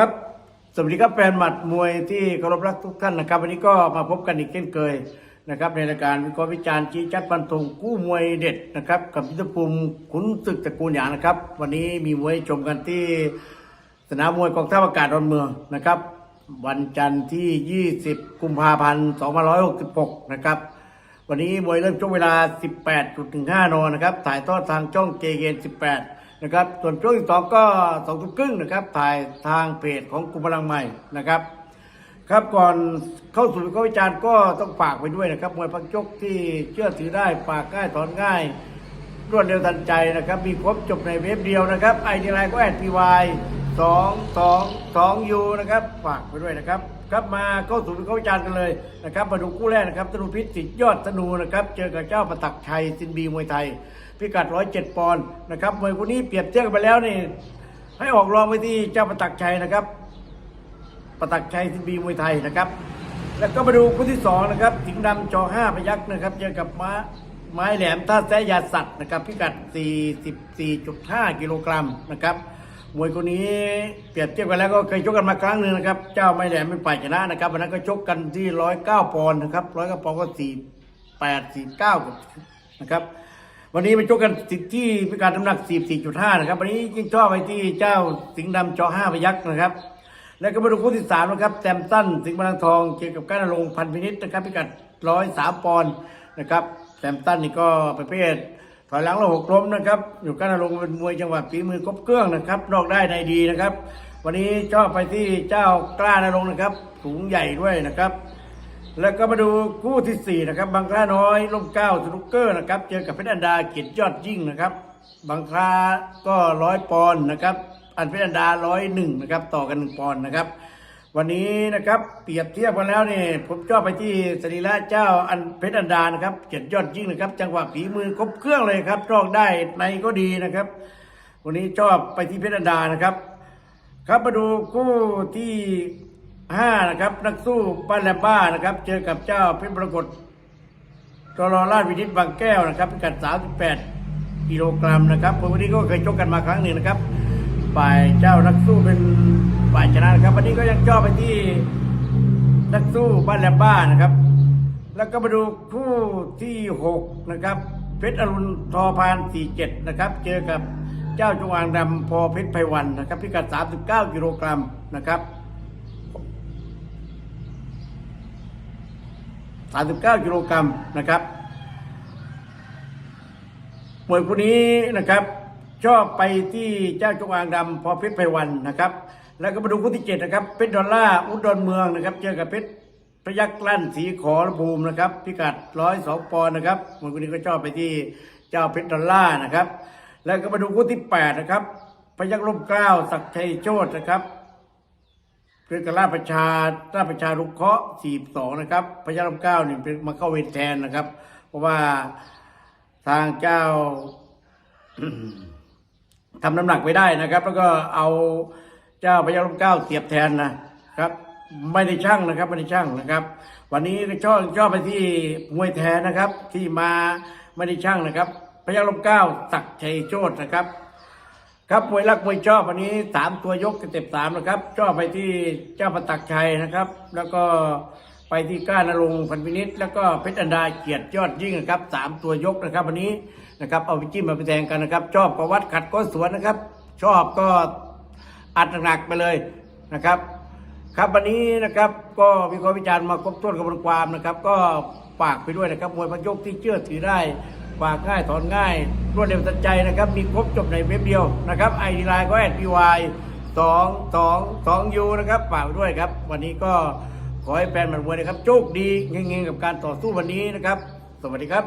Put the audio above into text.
ครับ สวัสดีครับแฟนหมัดมวยที่เคารพรักทุกท่านนะครับ วันนี้ก็มาพบกันอีกเช่นเคยนะครับ ในรายการวิเคราะห์วิจารณ์ชี้ชัดฟันธงกู้มวยเด็ดนะครับ กับยุทธภูมิขุนศึกตระกูลหยางนะครับ วันนี้มีมวยชมกันที่สนามมวยกองทัพอากาศดอนเมืองนะครับ วันจันทร์ที่ 20 กุมภาพันธ์2566 นะครับวันนี้มวยเริ่มช่วงเวลา 18.15 นนะครับถ่ายทอดทางช่องเจเกน18 นะครับส่วนช่วงที่สองก็สองทุ่มครึ่งนะครับถ่ายทางเพจของกลุ่มพลังใหม่นะครับ ครับก่อนเข้าสู่วิเครวิจารณ์ก็ต้องฝากไปด้วยนะครับมวยพักยกที่เชื่อถือได้ฝากง่ายถอนง่าย รวดเร็วทันใจนะครับ มีครบจบในเว็บเดียวนะครับไอดีไลน์ก็แอดพีวายสองสองสองยูนะครับ ฝากไปด้วยนะครับ ครับมาเข้าสู่วิเคราะห์วิจารณ์กันเลยนะครับมาดูคู่แรกนะครับธนูพิษสิทธิ์ยอดธนูนะครับ เจอกับเจ้าประตักชัยซินบีมวยไทย พิกัด107ปอนด์นะครับมวยคู่นี้เปรียบเทียบกันไปแล้วนี่ให้ออกรองไปที่เจ้าประตักชัยนะครับ ประตักชัยซินบีมวยไทยนะครับ แล้วก็มาดูคู่ที่สองนะครับสิงห์ดำจอห้าพยักษ์นะครับ เจอกับม้าไม้แหลมท่าแซยาสัตว์นะครับ พิกัด 44.5 กิโลกรัมนะครับ มวยคนนี้เปรียบเทียบกันแล้วก็เคยชกกันมาครั้งหนึ่งนะครับ เจ้าไม้แหลมเป็นฝ่ายชนะนะครับวันนั้นก็ชกกันที่109ปอนด์นะครับ109ปอนด์ก็48 49นะครับ วันนี้ไปชกกันที่พิการน้ำหนัก44.5นะครับ วันนี้ยิ่งชอบไปที่เจ้าสิงห์ดำจอห้าพยักษ์นะครับ แล้วก็มาดูคู่ที่สามนะครับแซมตันสิงห์บางทองเจอกับก้านรงพันพินิษนะครับพิกัด103ปอนด์นะครับแซมตันนี่ก็ประเภท ถอยหลังแล้วหกล้มนะครับ อยู่ก้านรงค์เป็นมวยจังหวะฝีมือครบเครื่องนะครับ นอกได้ในดีนะครับ วันนี้ชอบไปที่เจ้ากล้านรงค์นะครับ สูงใหญ่ด้วยนะครับ แล้วก็มาดูคู่ที่สี่นะครับ บางคล้าน้อยร่มเก้าสนุกเกอร์นะครับ เจอกับเพชรอันดาเกียรติยอดยิ่งนะครับ บางคล้าก็ร้อยปอนด์นะครับ อันเพชรอันดาร้อยหนึ่งนะครับ ต่อกันหนึ่งปอนด์นะครับ วันนี้นะครับเปรียบเทียบกันแล้วนี่ผมชอบไปที่สรีระเจ้าอันเพชรอันดานะครับเกียรติยอดยิ่งนะครับ จังหวะฝีมือครบเครื่องเลยครับรอกได้ในก็ดีนะครับ วันนี้ชอบไปที่เพชรอันดานะครับ ครับมาดูคู่ที่ห้านะครับนักสู้บ้านแลมบ้านะครับ เจอกับเจ้าเพชรปรากฏตลอราชวินิตบางแก้วนะครับพิกัด38กิโลกรัมนะครับวันนี้ก็เคยชกกันมาครั้งหนึ่งนะครับฝ่ายเจ้านักสู้เป็น ฝ่ายชนะนะครับ วันนี้ก็ยังชอไปที่นักสู้บ้านแลมบ้านนะครับ แล้วก็มาดูคู่ที่หกนะครับเพชรอรุณทอพาน47นะครับ เจอกับเจ้าจงอางดำพอเพชรไพวันนะครับพิกัด39กิโลกรัมนะครับ39กิโลกรัมนะครับมวยคู่นี้นะครับ ชอบไปที่เจ้าจงอางดำพอเพชรไพวันนะครับ แล้วก็มาดูคู่ที่เจ็ดนะครับเพชรดอลล่าอุดรเมืองนะครับ เจอกับเพชรพยักลั่นสีขอระภูมินะครับ พิกัดร้อยสองปอนด์นะครับมวยคู่นี้ก็ชอบไปที่เจ้าเพชรดอลล่านะครับ แล้วก็มาดูคู่ที่แปดนะครับพยักล่มเกล้าศักชัยโชตนะครับเพื่อนกับราประชาราชประชาลุกเคาะห์42นะครับพญาลมเกล้านี่เป็นมาเข้าเวรแทนนะครับ เพราะว่าทางเจ้าทำน้ำหนักไม่ได้นะครับ แล้วก็เอา เจ้าพญาลมเก้าเสียบแทนนะครับ ไม่ได้ช่างนะครับไม่ได้ช่างนะครับ วันนี้ก็ชอบชอบไปที่มวยแทนนะครับ ที่มาไม่ได้ช่างนะครับพญาลมเก้าศักชัยโชตนะครับ ครับมวยรักมวยชอบวันนี้สามตัวยกเต็ปสามนะครับชอบไปที่เจ้าประตักชัยนะครับ แล้วก็ไปที่ก้านรงค์พันพินิษแล้วก็เพชรอันดาเกียรติยอดยิ่งนะครับสามตัวยกนะครับ วันนี้นะครับเอาไปจิ้มมาไปแทงกันนะครับ ชอบก็วัดขัดก็สวนนะครับ ชอบก็ อัดหนักๆไปเลยนะครับ ครับวันนี้นะครับก็มีความวิจารณ์มาครบถ้วนกระบวนความนะครับ ก็ฝากไปด้วยนะครับมวยพักยกที่เชื่อถือได้ฝากง่ายถอนง่าย รวดเร็วทันใจนะครับ มีครบจบในเว็บเดียวนะครับไอดีไลน์ก็แอดพีวายสองสองสองยูนะครับฝากไว้ด้วยครับ วันนี้ก็ขอให้แฟนหมันมวยนะครับโชคดีเงี้ยๆกับการต่อสู้วันนี้นะครับ สวัสดีครับ